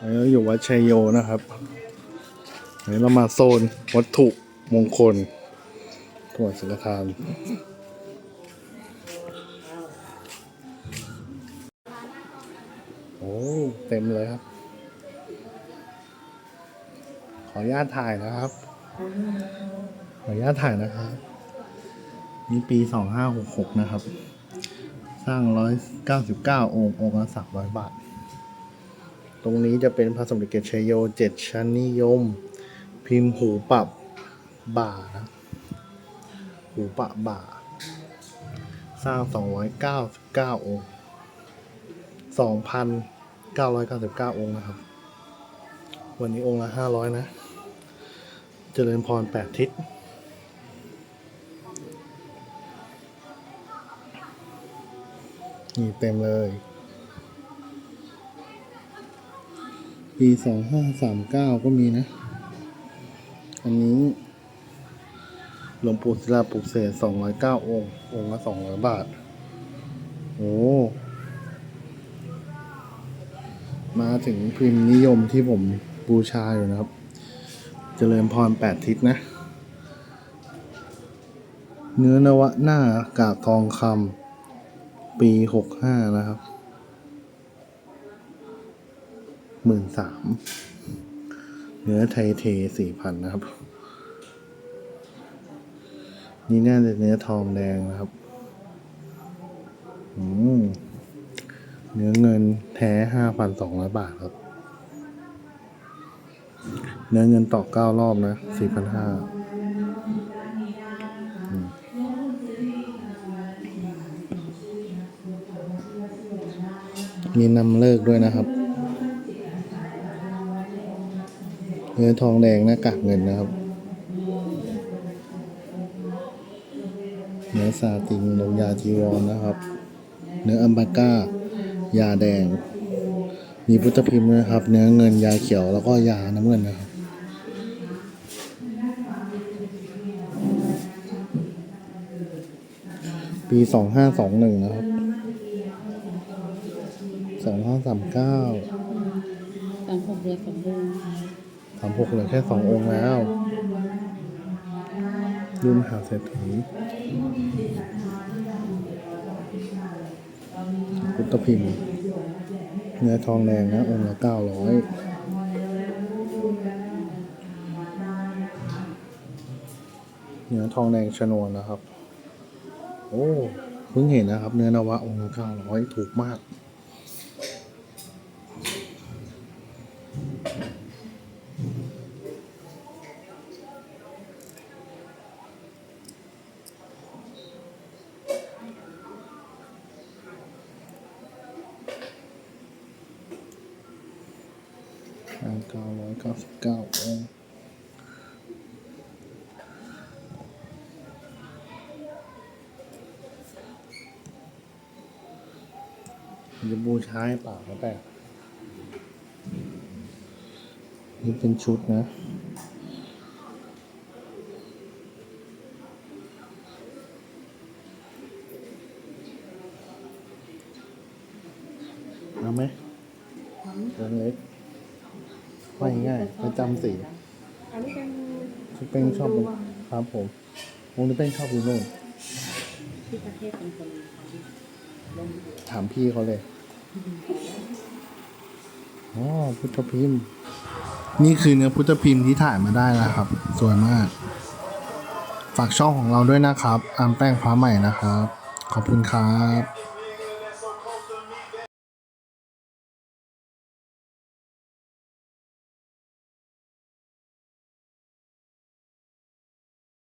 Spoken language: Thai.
อันนี้เราอยู่วัดชัยโยนะครับอันนี้เรามาโซนวัตถุมงคลถวายสังฆทานโอ้เต็มเลยครับ ขออนุญาตถ่ายนะครับ ขออนุญาตถ่ายนะครับนี่ปีสองห้าหกหกนะครับ สร้างร้อยเก้าสิบเก้าองค์องค์ละสามร้อยบาท รงนี้จะเป็นพระสมเด็จเกตชัยโยเจ็ดชั้นนิยม พิมพ์หูปรับบ่านะหูปะบ่า สร้างสองร้อยเก้าสิบเก้าองค์สองพันเก้าร้อยเก้าสิบเก้าองค์นะครับ วันนี้องค์ละห้าร้อยนะ เจริญพรแปดทิศนี่เต็มเลย ปีสองห้าสามเก้าก็มีนะ อันนี้หลวงปู่ศิลาปลุกเสกสองร้อยเก้าองค์ องค์ละสองร้อยบาท โอ้ มาถึงพิมพ์นิยมที่ผมบูชาอยู่นะครับ เจริญพรแปดทิศนะ เนื้อนวะหน้ากากทองคำปีหกห้านะครับ หมื่นสามเนื้อไทยเทสี่พันนะครับ นี่น่าจะเนื้อทองแดงนะครับอืมเนื้อเงินแท้ห้าพันสองร้อยบาทครับ เนื้อเงินต่อเก้ารอบนะสี่พันห้ามีนำเลิกด้วยนะครับ เนื้อทองแดงหน้ากากเงินนะครับ เนื้อซาตินลงยาจีวรนะครับ เนื้ออัมบาก้ายาแดง มีพุทธพิมพ์นะครับ เนื้อเงินยาเขียวแล้วก็ยาน้ำเงินนะครับ ปีสองห้าสองหนึ่งนะครับสองห้าสามเก้าสามหกเรือสมบูรณ์ สามหกเหลือแค่สององค์แล้วรุ่นหาเศรษฐีพุทธพิมพ์เนื้อทองแดงนะ องค์ละเก้าร้อยเนื้อทองแดงชนวนนะครับ โอ้ เพิ่งเห็นนะครับ เนื้อนวะองค์ละเก้าร้อยถูกมาก เก้าร้อยเก้าสิบเก้าองค์จะบูชาให้เปล่าแล้วแต่นี่เป็นชุดนะเอาไหมเล็ก เล็กไม่ง่ายประจำสีอันนี้เป็นชุดเป้งชอบดูครับผมวงนี้เป้งชอบดูโน่นที่ประเทศเป็นคนลงถามพี่เขาเลยอ๋อพุทธพิมพ์ นี่คือเนื้อพุทธพิมพ์ที่ถ่ายมาได้นะครับ สวยมาก ฝากช่องของเราด้วยนะครับอามแป้งฟ้าใหม่นะครับ ขอบคุณครับ